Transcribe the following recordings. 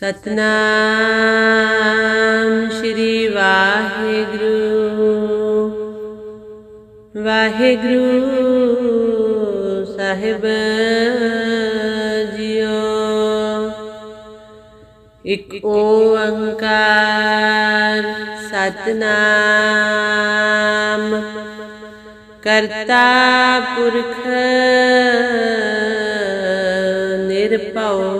ਸਤਨਾਮ ਸ਼੍ਰੀ ਵਾਹਿਗੁਰੂ। ਵਾਹਿਗੁਰੂ ਸਾਹਿਬ ਜੀਓ। ਇਕ ਓੰਕਾਰ ਸਤਨਾਮ ਕਰਤਾ ਪੁਰਖ ਨਿਰਭਉ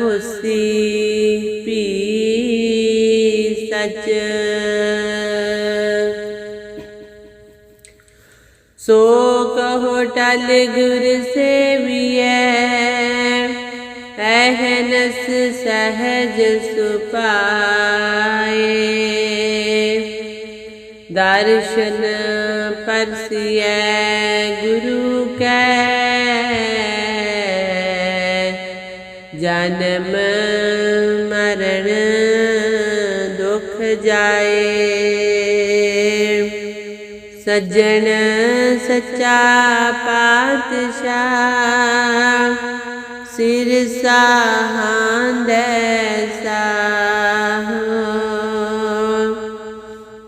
ਹੋਸੀ ਪੀ ਸਚ। ਸੋ ਕਹੋ ਟਲ ਗੁਰ ਸੇਵੀਐ, ਅਹਨਸ ਸਹਜ ਸੁਪਾਏ ਦਰਸ਼ਨ ਪਰਸਿਐ ਗੁਰੂ ਕੈ। ਜਨਮ ਮਰਨ ਦੁਖ ਜਾਏ। ਸੱਜਣ ਸੱਚਾ ਪਾਤਸ਼ਾਹ ਸਿਰ ਸਾਹੰਦੈ ਸਾਹ।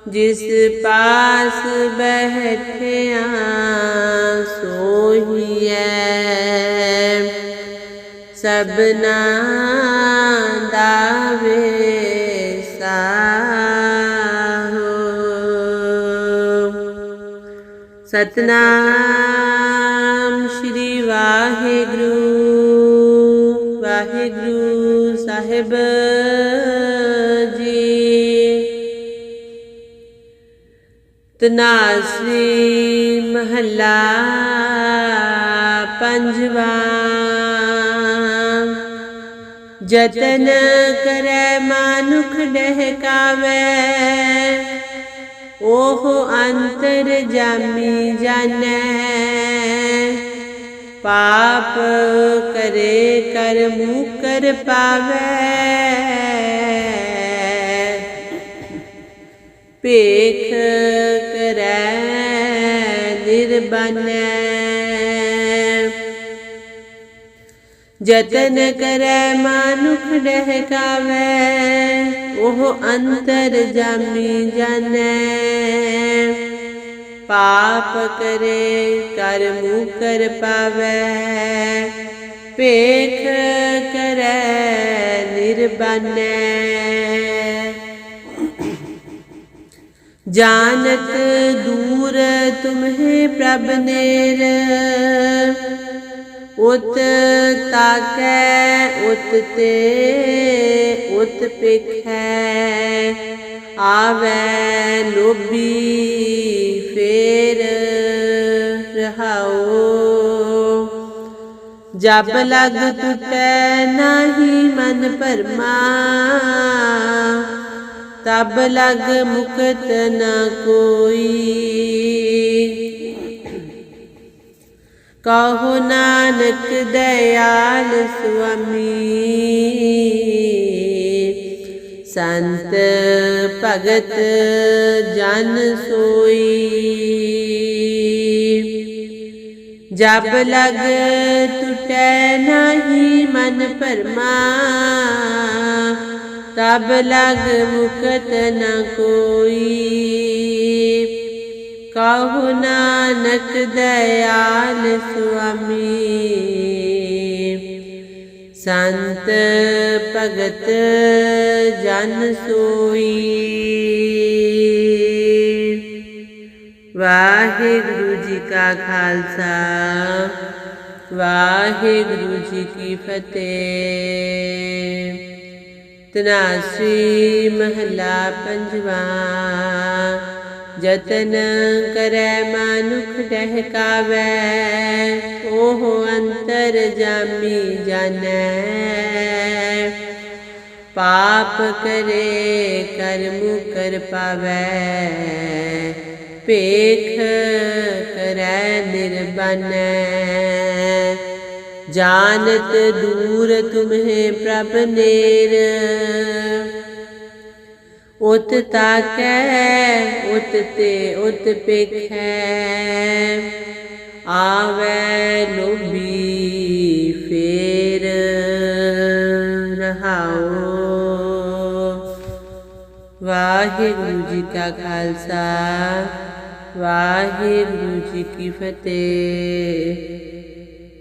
ਜਿਸ ਪਾਸ ਬੈਠਿਆ ਸਭਨਾ ਦਾ ਸਾਹੋ ਸਤਨਾਮ ਸ਼੍ਰੀ ਵਾਹਿਗੁਰੂ ਵਾਹਿਗੁਰੂ ਸਾਹਿਬ ਜੀ। ਤਨਾਸਰੀ ਮਹੱਲਾ ਪੰਜਵਾ। ਜਤਨ ਕਰੈ ਮਾਨੁਖ ਡਹਿਕਾਵੇ, ਉਹ ਅੰਤਰ ਜਾਮੀ ਜਾਣੈ ਪਾਪ ਕਰੇ ਕਰ ਮੁਕਰ ਪਾਵੇ। ਭੇਖ ਕਰੈ ਨਿਰਬਨੈ। ਜਤਨ ਕਰੈ ਮਾਨੁਖ ਡਹਿਕਾਵੇ, ਉਹ ਅੰਤਰ ਜਾਮੀ ਜਾਣੈ ਪਾਪ ਕਰੇ, ਕਰਮ ਕਰ ਪਾਵੇ ਪੇਖ ਕਰੈ ਨਿਰਬਨੈ। ਜਾਣਤ ਦੂਰ ਤੁਮਹਿ ਪ੍ਰਭ ਨੇਰ ਉਤ ਤਾਕੈ, ਉਤ ਤੇ, ਉਤ ਪਿਖੈ ਆਵੈ ਲੋਭੀ, ਫੇਰ ਰਹਾਉ। ਜਬ ਲਗ ਟੁਟੈ ਨਾਹੀ ਮਨ ਪਰਮਾ ਤਬ ਲਗ ਮੁਕਤ ਨ ਕੋਈ। ਕਹੋ ਨਾਨਕ ਦਇਆਲ ਸੁਆਮੀ। ਸੰਤ ਭਗਤ ਜਨ ਸੋਈ। ਜਬ ਲਗ ਟੁਟੈ ਨਹੀਂ ਮਨ ਪਰਮਾ, ਤਬ ਲਗ ਮੁਕਤ ਨ ਕੋਈ। ਕਹੋ ਨਾਨਕ ਦਇਆਲ ਸੁਆਮੀ ਸੰਤ ਭਗਤ ਜਨ ਸੋਈ ਵਾਹਿਗੁਰੂ ਜੀ ਕਾ ਖਾਲਸਾ ਵਾਹਿਗੁਰੂ ਜੀ ਕੀ ਫਤਿਹ ਤਨਾਸੀ ਮਹਲਾ ਪੰਜਵਾ ਜਤਨ ਕਰੈ ਮਾਨੁਖ ਡਹਿਕਾਵੈ ਉਹ ਅੰਤਰ ਜਾਮੀ ਜਾਣੈ ਪਾਪ ਕਰੇ ਕਰਮ ਕਰ ਪਾਵੈ ਪੇਖ ਕਰੈ ਨਿਰਬਨੈ ਜਾਣਤ ਦੂਰ ਤੁਮਹਿ ਪ੍ਰਭ ਨੇਰ ਉਤ ਤਾਕੈ, ਉਤ ਤੇ ਉਤ ਪੇਖੈ। ਆਵੈ ਲੋਭੀ ਫੇਰ ਰਹਾਉ। ਵਾਹਿਗੁਰੂ ਜੀ ਕਾ ਖਾਲਸਾ, ਵਾਹਿਗੁਰੂ ਜੀ ਕੀ ਫਤਿਹ।